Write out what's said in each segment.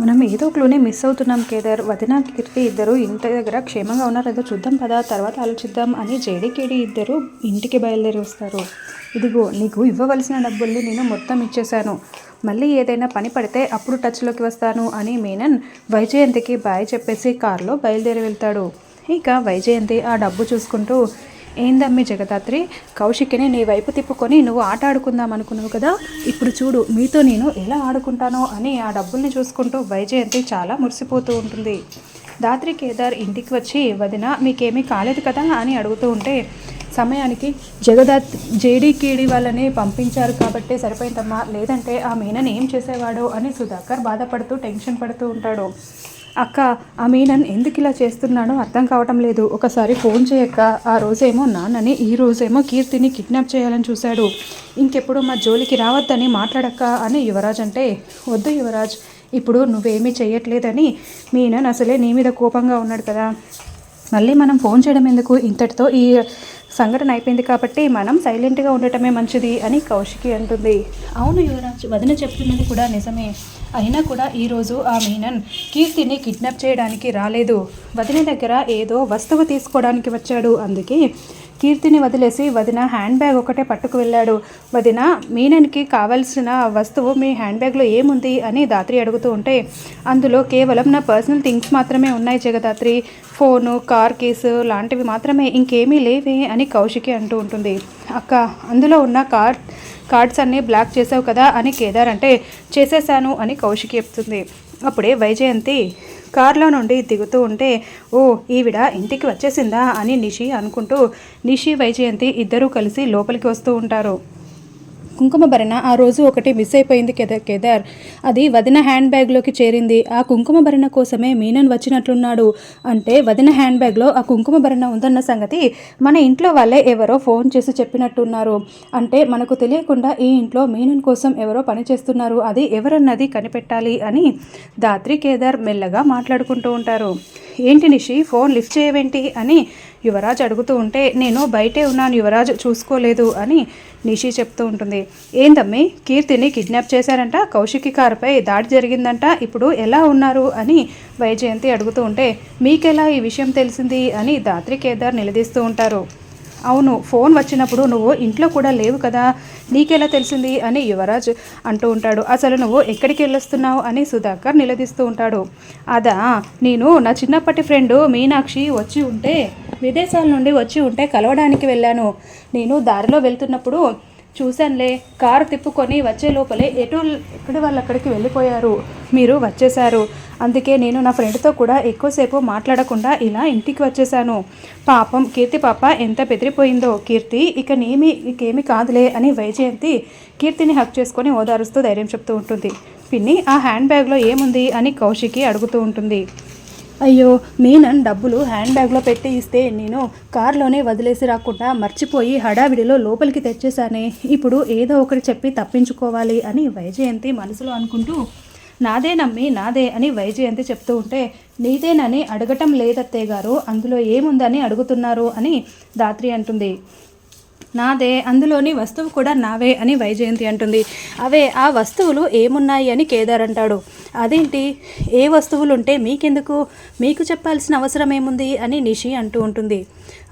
మనం ఏదో క్లూనే మిస్ అవుతున్నాం కేదార్. వదిన కీర్తి ఇద్దరు ఇంటి దగ్గర క్షేమంగా ఉన్నారు? ఏదో చూద్దాం పదా తర్వాత ఆలోచిద్దాం అని జేడీకేడి ఇద్దరు ఇంటికి బయలుదేరి వస్తారు. ఇదిగో నీకు ఇవ్వవలసిన డబ్బుల్ని నేను మొత్తం ఇచ్చేశాను. మళ్ళీ ఏదైనా పని పడితే అప్పుడు టచ్లోకి వస్తాను అని మీనన్ వైజయంతికి బాయ్ చెప్పేసి కారులో బయలుదేరి వెళ్తాడు. ఇక వైజయంతి ఆ డబ్బు చూసుకుంటూ ఏందమ్మి జగదాత్రి? కౌశికిని నీ వైపు తిప్పుకొని నువ్వు ఆట ఆడుకుందాం అనుకున్నావు కదా ఇప్పుడు చూడు మీతో నేను ఎలా ఆడుకుంటానో అని ఆ డబ్బుల్ని చూసుకుంటూ వైజయంతి చాలా మురిసిపోతూ ఉంటుంది. దాత్రి కేదార్ ఇంటికి వచ్చి వదిన మీకేమీ కాలేదు కదా అని అడుగుతూ ఉంటే సమయానికి జగదాత్ జేడీకేడి వాళ్ళని పంపించారు కాబట్టి సరిపోయిందమ్మా లేదంటే ఆ మీనని ఏం చేసేవాడో అని సుధాకర్ బాధపడుతూ టెన్షన్ పడుతూ ఉంటాడు. అక్క ఆ మీనన్ ఎందుకు ఇలా చేస్తున్నాడో అర్థం కావటం లేదు. ఒకసారి ఫోన్ చేయక్క ఆ రోజేమో నాన్నని ఈ రోజేమో కీర్తిని కిడ్నాప్ చేయాలని చూశాడు. ఇంకెప్పుడు మా జోలికి రావద్దని మాట్లాడక్క అని యువరాజ్ అంటే వద్దు యువరాజ్ ఇప్పుడు నువ్వేమీ చేయట్లేదని మీనన్ అసలే నీ మీద కోపంగా ఉన్నాడు కదా. మళ్ళీ మనం ఫోన్ చేయడం ఎందుకు? ఇంతటితో ఈ సంఘటన అయిపోయింది కాబట్టి మనం సైలెంట్గా ఉండటమే మంచిది అని కౌశికి అంటుంది. అవును యువరాజ్ వదిన చెప్తున్నది కూడా నిజమే. అయినా కూడా ఈరోజు ఆ మీనన్ కీర్తిని కిడ్నాప్ చేయడానికి రాలేదు. వదిన దగ్గర ఏదో వస్తువు తీసుకోవడానికి వచ్చాడు. అందుకే కీర్తిని వదిలేసి వదిన హ్యాండ్ బ్యాగ్ ఒకటే పట్టుకు వెళ్ళాడు. వదిన మీనన్కి కావాల్సిన వస్తువు మీ హ్యాండ్ బ్యాగ్లో ఏముంది? అని దాత్రి అడుగుతూ ఉంటే అందులో కేవలం నా పర్సనల్ థింగ్స్ మాత్రమే ఉన్నాయి జగదాత్రి. ఫోను కార్ కేసు లాంటివి మాత్రమే ఇంకేమీ లేవే అని కౌశికి అంటూ ఉంటుంది. అక్క అందులో ఉన్న కార్ కార్డ్స్ అన్నీ బ్లాక్ చేసావు కదా అని కేదార్ అంటే చేసేసాను అని కౌశికి చెప్తుంది. అప్పుడే వైజయంతి కారులో నుండి దిగుతూ ఉంటే ఓ ఈవిడ ఇంటికి వచ్చేసిందా? అని నిషి అనుకుంటూ నిషి వైజయంతి ఇద్దరూ కలిసి లోపలికి వస్తూ ఉంటారు. కుంకుమ భరణ ఆ రోజు ఒకటి మిస్ అయిపోయింది కదా కేదార్. అది వదిన హ్యాండ్ బ్యాగ్లోకి చేరింది. ఆ కుంకుమ భరణ కోసమే మీనన్ వచ్చినట్లున్నాడు. అంటే వదిన హ్యాండ్ బ్యాగ్లో ఆ కుంకుమ భరణ ఉందన్న సంగతి మన ఇంట్లో వాళ్ళే ఎవరో ఫోన్ చేసి చెప్పినట్టున్నారు. అంటే మనకు తెలియకుండా ఈ ఇంట్లో మీనన్ కోసం ఎవరో పని చేస్తున్నారు. అది ఎవరన్నది కనిపెట్టాలి అని దాత్రి కేదార్ మెల్లగా మాట్లాడుకుంటూ ఉంటారు. ఏంటి నిషి ఫోన్ లిఫ్ట్ చేయవేంటి అని యువరాజ్ అడుగుతూ ఉంటే నేను బయటే ఉన్నాను యువరాజ్ చూసుకోలేదు అని నిషి చెప్తూ ఉంటుంది. ఏందమ్మి కీర్తిని కిడ్నాప్ చేశారంట కౌశికి కారుపై దాడి జరిగిందంట ఇప్పుడు ఎలా ఉన్నారు? అని వైజయంతి అడుగుతూ ఉంటే మీకెలా ఈ విషయం తెలిసింది? అని దాత్రి కేదార్ నిలదీస్తూ ఉంటారు. అవును ఫోన్ వచ్చినప్పుడు నువ్వు ఇంట్లో కూడా లేవు కదా నీకెలా తెలిసింది అని యువరాజ్ అంటూ ఉంటాడు. అసలు నువ్వు ఎక్కడికి వెళ్ళొస్తున్నావు అని సుధాకర్ నిలదీస్తూ ఉంటాడు. అదా నేను నా చిన్నప్పటి ఫ్రెండ్ మీనాక్షి వచ్చి ఉంటే విదేశాల నుండి వచ్చి ఉంటే కలవడానికి వెళ్ళాను. నేను దారిలో వెళ్తున్నప్పుడు చూశానులే. కారు తిప్పుకొని వచ్చే లోపలే ఎటు ఎక్కడి వాళ్ళు అక్కడికి వెళ్ళిపోయారు. మీరు వచ్చేశారు. అందుకే నేను నా ఫ్రెండ్తో కూడా ఎక్కువసేపు మాట్లాడకుండా ఇలా ఇంటికి వచ్చేసాను పాపం కీర్తి పాప ఎంత బెదిరిపోయిందో. కీర్తి ఇక నేమి ఇకేమి కాదులే అని వైజయంతి కీర్తిని హక్ చేసుకొని ఓదారుస్తూ ధైర్యం చెప్తూ ఉంటుంది. పిన్ని ఆ హ్యాండ్ బ్యాగ్లో ఏముంది అని కౌశికి అడుగుతూ ఉంటుంది. అయ్యో మీనన్ డబ్బులు హ్యాండ్ బ్యాగ్లో పెట్టి ఇస్తే నేను కారులోనే వదిలేసి రాకుండా మర్చిపోయి హడావిడిలో లోపలికి తెచ్చేశానే. ఇప్పుడు ఏదో ఒకటి చెప్పి తప్పించుకోవాలి అని వైజయంతి మనసులో అనుకుంటూ నాదే నమ్మి నాదే అని వైజయంతి చెప్తూ ఉంటే నీదేనని అడగటం లేదత్తయ్య గారు అందులో ఏముందని అడుగుతున్నారు అని దాత్రి అంటుంది. నాదే అందులోని వస్తువు కూడా నావే అని వైజయంతి అంటుంది. అవే ఆ వస్తువులు ఏమున్నాయి అని కేదార్ అంటాడు. అదేంటి? ఏ వస్తువులు ఉంటే మీకెందుకు? మీకు చెప్పాల్సిన అవసరం ఏముంది అని నిషి అంటూ ఉంటుంది.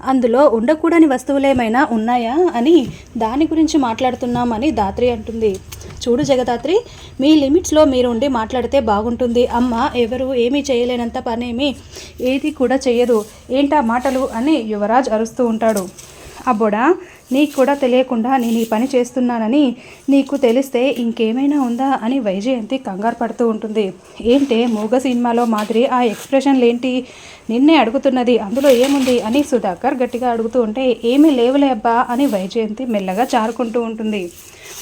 అందులో ఉండకూడని వస్తువులేమైనా ఉన్నాయా అని దాని గురించి మాట్లాడుతున్నామని దాత్రి అంటుంది. చూడు జగదాత్రి మీ లిమిట్స్లో మీరు ఉండి మాట్లాడితే బాగుంటుంది. అమ్మ ఎవరు ఏమీ చేయలేనంత పనేమి ఏది కూడా చేయదు ఏంటా మాటలు? అని యువరాజ్ అరుస్తూ ఉంటాడు. అబ్బోడా నీకు కూడా తెలియకుండా నేను ఈ పని చేస్తున్నానని నీకు తెలిస్తే ఇంకేమైనా ఉందా అని వైజయంతి కంగారు పడుతూ ఉంటుంది. ఏంటే మూగ సినిమాలో మాదిరి ఆ ఎక్స్ప్రెషన్లు ఏంటి నిన్నే అడుగుతున్నది అందులో ఏముంది అని సుధాకర్ గట్టిగా అడుగుతూ ఉంటే ఏమీ లేవులే అబ్బా అని వైజయంతి మెల్లగా చారుకుంటూ ఉంటుంది.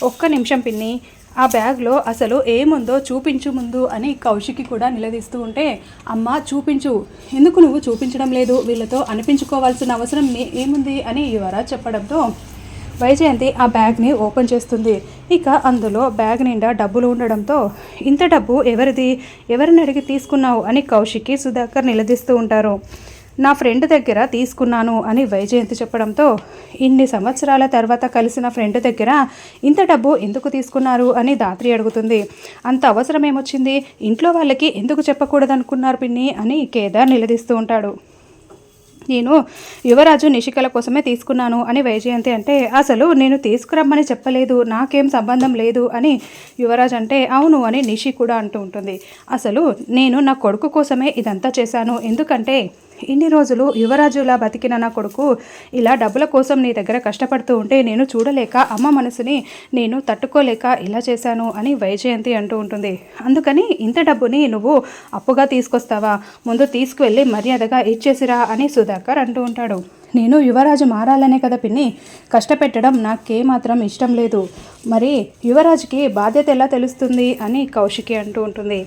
ఒక్క నిమిషం పిన్ని ఆ బ్యాగ్లో అసలు ఏముందో చూపించు ముందు అని కౌశికి కూడా నిలదీస్తూ ఉంటే అమ్మ చూపించు. ఎందుకు నువ్వు చూపించడం లేదు? వీళ్ళతో అనిపించుకోవాల్సిన అవసరం ఏముంది? అని యువరాజ్ చెప్పడంతో వైజయంతి ఆ బ్యాగ్ని ఓపెన్ చేస్తుంది. ఇక అందులో బ్యాగ్ నిండా డబ్బులు ఉండడంతో ఇంత డబ్బు ఎవరిది? ఎవరిని అడిగి తీసుకున్నావు? అని కౌశికి సుధాకర్ నిలదీస్తూ ఉంటారు. నా ఫ్రెండ్ దగ్గర తీసుకున్నాను అని వైజయంతి చెప్పడంతో ఇన్ని సంవత్సరాల తర్వాత కలిసిన ఫ్రెండ్ దగ్గర ఇంత డబ్బు ఎందుకు తీసుకున్నారు అని దాత్రి అడుగుతుంది. అంత అవసరం ఏమొచ్చింది ఇంట్లో వాళ్ళకి ఎందుకు చెప్పకూడదనుకున్నారు పిన్ని అని కేదార్ నిలదీస్తూ ఉంటాడు. నేను యువరాజు నిషికల కోసమే తీసుకున్నాను అని వైజయంతి అంటే అసలు నేను తీసుకురమ్మని చెప్పలేదు నాకేం సంబంధం లేదు అని యువరాజ్ అంటే అవును అని నిషి కూడా అంటూ ఉంటుంది. అసలు నేను నా కొడుకు కోసమే ఇదంతా చేశాను. ఎందుకంటే ఇన్ని రోజులు యువరాజులా బతికిన నా కొడుకు ఇలా డబ్బుల కోసం నీ దగ్గర కష్టపడుతూ ఉంటే నేను చూడలేక అమ్మ మనసుని నేను తట్టుకోలేక ఇలా చేశాను అని వైజయంతి అంటూ ఉంటుంది. అందుకని ఇంత డబ్బుని నువ్వు అప్పుగా తీసుకొస్తావా? ముందు తీసుకువెళ్ళి మర్యాదగా ఇచ్చేసిరా అని సుధాకర్ అంటూ ఉంటాడు. నేను యువరాజు మారాలనే కదా పిన్ని. కష్టపెట్టడం నాకేమాత్రం ఇష్టం లేదు. మరి యువరాజుకి బాధ్యత ఎలా తెలుస్తుంది అని కౌశికి అంటూ ఉంటుంది.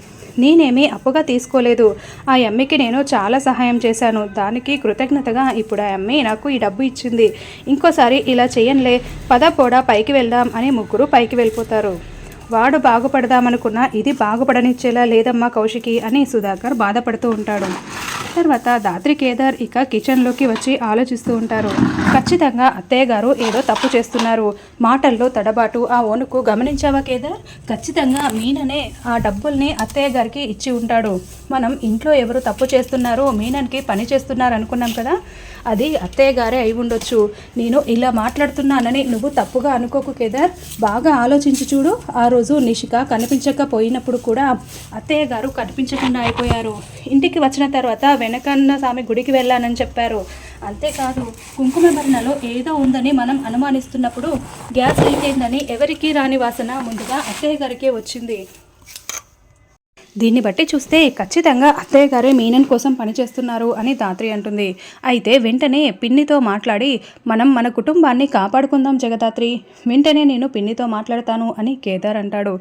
నేనేమీ అప్పుగా తీసుకోలేదు. ఆ అమ్మకి నేను చాలా సహాయం చేశాను. దానికి కృతజ్ఞతగా ఇప్పుడు ఆ అమ్మి నాకు ఈ డబ్బు ఇచ్చింది. ఇంకోసారి ఇలా చేయనులే పద పోడా పైకి వెళ్దాం అని ముగ్గురు పైకి వెళ్ళిపోతారు. వాడు బాగుపడదామనుకున్నా ఇది బాగుపడనిచ్చేలా లేదమ్మా కౌశికి అని సుధాకర్ బాధపడుతూ ఉంటాడు. తర్వాత దాత్రి కేదార్ ఇక కిచెన్లోకి వచ్చి ఆలోచిస్తూ ఉంటారు. ఖచ్చితంగా అత్తయ్య గారు ఏదో తప్పు చేస్తున్నారు. మాటల్లో తడబాటు ఆ ఓనుకు గమనించావా కేదార్? ఖచ్చితంగా మీననే ఆ డబ్బుల్ని అత్తయ్య గారికి ఇచ్చి ఉంటాడు. మనం ఇంట్లో ఎవరు తప్పు చేస్తున్నారో మీనన్కి పని చేస్తున్నారు అనుకున్నాం కదా? అది అత్తయ్య గారే అయి ఉండొచ్చు. నేను ఇలా మాట్లాడుతున్నానని నువ్వు తప్పుగా అనుకోకు కేదార్. బాగా ఆలోచించి చూడు. ఆ రోజు నిషిక కనిపించకపోయినప్పుడు కూడా అత్తయ్య గారు కనిపించకుండా అయిపోయారు. ఇంటికి వచ్చిన తర్వాత వెనకన్న స్వామి గుడికి వెళ్ళానని చెప్పారు. అంతేకాదు కుంకుమ భరణలో ఏదో ఉందని మనం అనుమానిస్తున్నప్పుడు గ్యాస్ లీక్ అయిందని ఎవరికీ రాని వాసన ముందుగా అత్తయ్య గారికే వచ్చింది. దీన్ని బట్టి చూస్తే ఖచ్చితంగా అత్తయ్య గారే మీనన్ కోసం పనిచేస్తున్నారు అని ధాత్రి అంటుంది. అయితే వెంటనే పిన్నితో మాట్లాడి మనం మన కుటుంబాన్ని కాపాడుకుందాం జగదాత్రి. వెంటనే నేను పిన్నితో మాట్లాడతాను అని కేదార్ అంటాడు.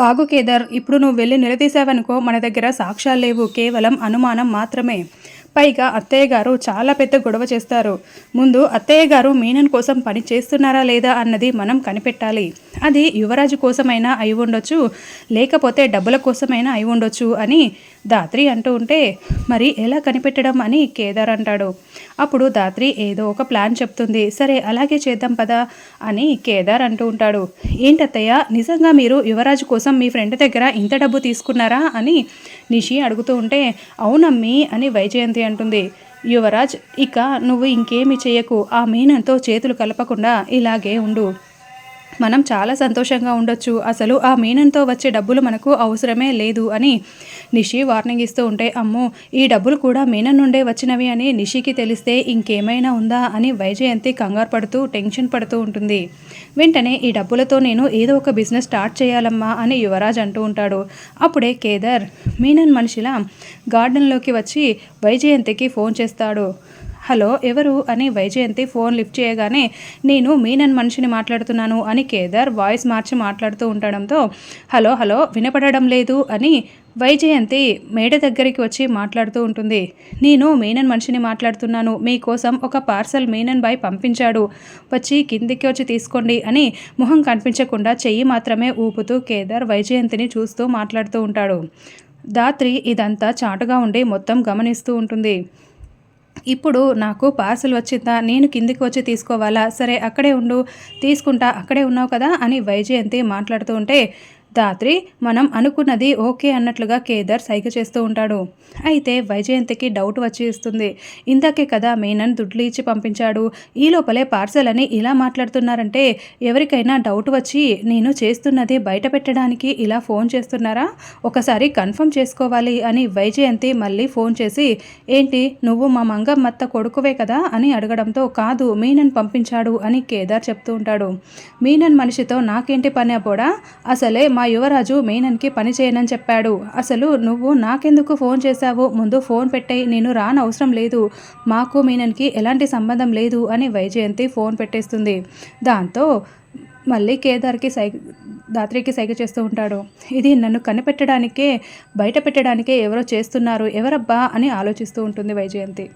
ఆగు కేదార్ ఇప్పుడు నువ్వు వెళ్ళి నిలదీశావనుకో మన దగ్గర సాక్ష్యాలు లేవు. కేవలం అనుమానం మాత్రమే. పైగా అత్తయ్య గారు చాలా పెద్ద గొడవ చేస్తారు. ముందు అత్తయ్య గారు మీనన్ కోసం పని చేస్తున్నారా లేదా అన్నది మనం కనిపెట్టాలి. అది యువరాజు కోసమైనా అయి ఉండొచ్చు లేకపోతే డబ్బుల కోసమైనా అయి ఉండొచ్చు అని దాత్రి అంటూ ఉంటే మరి ఎలా కనిపెట్టడం అని కేదార్ అంటాడు. అప్పుడు దాత్రి ఏదో ఒక ప్లాన్ చెప్తుంది. సరే అలాగే చేద్దాం పదా అని కేదార్ అంటూ ఉంటాడు. ఏంటత్తయ్య నిజంగా మీరు యువరాజు కోసం మీ ఫ్రెండ్ దగ్గర ఇంత డబ్బు తీసుకున్నారా అని నిషి అడుగుతూ ఉంటే అవునమ్మి అని వైజయంతి అంటుంది. యువరాజ్ ఇక నువ్వు ఇంకేమి చేయకు ఆ మీనంతో చేతులు కలపకుండా ఇలాగే ఉండు. మనం చాలా సంతోషంగా ఉండొచ్చు. అసలు ఆ మీనంతో వచ్చే డబ్బులు మనకు అవసరమే లేదు అని నిషి వార్నింగ్ ఇస్తూ ఉంటే అమ్మో ఈ డబ్బులు కూడా మీనన్ నుండే వచ్చినవి అని నిషికి తెలిస్తే ఇంకేమైనా ఉందా అని వైజయంతి కంగారు పడుతూ టెన్షన్ పడుతూ ఉంటుంది. వెంటనే ఈ డబ్బులతో నేను ఏదో ఒక బిజినెస్ స్టార్ట్ చేయాలమ్మా అని యువరాజ్ అంటూ ఉంటాడు. అప్పుడే కేదార్ మీనన్ మనిషిలా గార్డెన్లోకి వచ్చి వైజయంతికి ఫోన్ చేస్తాడు. హలో ఎవరు? అని వైజయంతి ఫోన్ లిఫ్ట్ చేయగానే నేను మీనన్ మనిషిని మాట్లాడుతున్నాను అని కేదార్ వాయిస్ మార్చి మాట్లాడుతూ ఉండడంతో హలో హలో వినపడడం లేదు అని వైజయంతి మేడ దగ్గరికి వచ్చి మాట్లాడుతూ ఉంటుంది. నేను మీనన్ మనిషిని మాట్లాడుతున్నాను మీకోసం ఒక పార్సల్ మీనన్ బాయ్ పంపించాడు. వచ్చి కిందికి వచ్చి తీసుకోండి అని ముఖం కనిపించకుండా చెయ్యి మాత్రమే ఊపుతూ కేదార్ వైజయంతిని చూస్తూ మాట్లాడుతూ ఉంటాడు. దాత్రి ఇదంతా చాటుగా ఉండి మొత్తం గమనిస్తూ ఉంటుంది. ఇప్పుడు నాకు పార్సల్ వచ్చిందా? నేను కిందికి వచ్చి తీసుకోవాలా? సరే అక్కడే ఉండు. తీసుకుంటా అక్కడే ఉన్నావు కదా అని వైజయంతి మాట్లాడుతూ ఉంటే దాత్రి మనం అనుకున్నది ఓకే అన్నట్లుగా కేదార్ సైగ చేస్తూ ఉంటాడు. అయితే వైజయంతికి డౌట్ వచ్చి ఇస్తుంది. ఇందాకే కదా మేనన్ దుడ్లు ఇచ్చి పంపించాడు. ఈ లోపలే పార్సల్ అని ఇలా మాట్లాడుతున్నారంటే ఎవరికైనా డౌట్ వచ్చి నేను చేస్తున్నది బయట పెట్టడానికి ఇలా ఫోన్ చేస్తున్నారా? ఒకసారి కన్ఫర్మ్ చేసుకోవాలి అని వైజయంతి మళ్ళీ ఫోన్ చేసి ఏంటి నువ్వు మా మంగమ్మత్త కొడుకువే కదా? అని అడగడంతో కాదు మీనన్ పంపించాడు అని కేదార్ చెప్తూ ఉంటాడు. మీనన్ మనిషితో నాకేంటి పని అపోడా అసలే మా యువరాజు మీనన్కి పని చేయనని చెప్పాడు. అసలు నువ్వు నాకెందుకు ఫోన్ చేశావు? ముందు ఫోన్ పెట్టే నేను రాని అవసరం లేదు. మాకు మీనన్కి ఎలాంటి సంబంధం లేదు అని వైజయంతి ఫోన్ పెట్టేస్తుంది. దాంతో మళ్ళీ కేదార్కి సై దాత్రికి సైగ చేస్తూ ఉంటాడు. ఇది నన్ను కనిపెట్టడానికే బయట పెట్టడానికే ఎవరో చేస్తున్నారు. ఎవరబ్బా అని ఆలోచిస్తూ ఉంటుంది వైజయంతి.